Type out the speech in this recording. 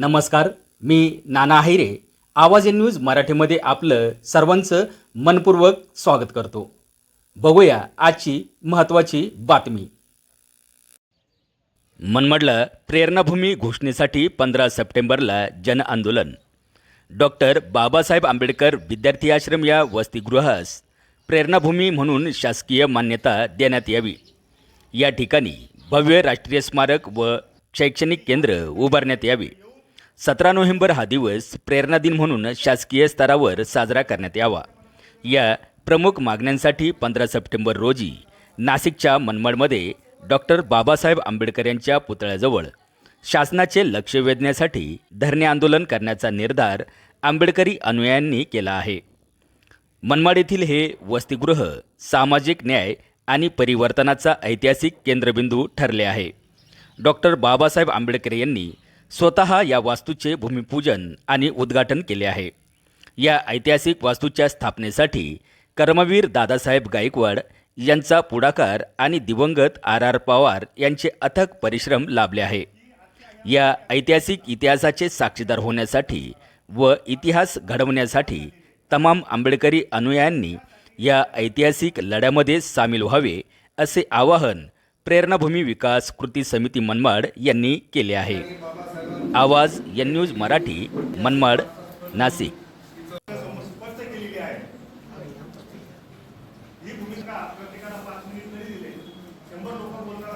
नमस्कार मी नाना हैरे आवाज in news मराठीमध्ये आपलं सर्वांचं मनपूर्वक स्वागत करतो. बघूया आजची महत्त्वाची बातमी. मनमाडला प्रेरणाभूमी घोषणेसाठी पंधरा सप्टेंबरला जनआंदोलन डॉक्टर बाबासाहेब आंबेडकर विद्यार्थी आश्रम या वसतिगृहास प्रेरणाभूमी म्हणून शासकीय मान्यता देण्यात यावी. या ठिकाणी भव्य राष्ट्रीय स्मारक व शैक्षणिक केंद्र उभारण्यात यावी. सतरा नोव्हेंबर हा दिवस प्रेरणा दिन म्हणून शासकीय स्तरावर साजरा करण्यात यावा. या प्रमुख मागण्यांसाठी पंधरा सप्टेंबर रोजी नाशिकच्या मनमाडमध्ये डॉक्टर बाबासाहेब आंबेडकर यांच्या पुतळ्याजवळ शासनाचे लक्ष वेधण्यासाठी धरणे आंदोलन करण्याचा निर्धार आंबेडकरी अनुयायांनी केला आहे. मनमाड येथील हे वसतिगृह सामाजिक न्याय आणि परिवर्तनाचा ऐतिहासिक केंद्रबिंदू ठरले आहे. डॉक्टर बाबासाहेब आंबेडकर यांनी स्वतः या वास्तूचे भूमिपूजन आणि उद्घाटन केले आहे. या ऐतिहासिक वास्तूच्या स्थापनेसाठी कर्मवीर दादासाहेब गायकवाड यांचा पुढाकार आणि दिवंगत आर आर पवार यांचे अथक परिश्रम लाभले आहे. या ऐतिहासिक इतिहासाचे साक्षीदार होण्यासाठी व इतिहास घडवण्यासाठी तमाम आंबेडकरी अनुयायांनी या ऐतिहासिक लढ्यामध्ये सामील व्हावे असे आवाहन प्रेरणाभूमी विकास कृती समिती मनमाड यांनी केले आहे. आवाज एन न्यूज मराठी मनमाड नाशिक. ही भूमिका प्रत्येकाला पाच मिनिट दिले. शंभर लोक बोलणार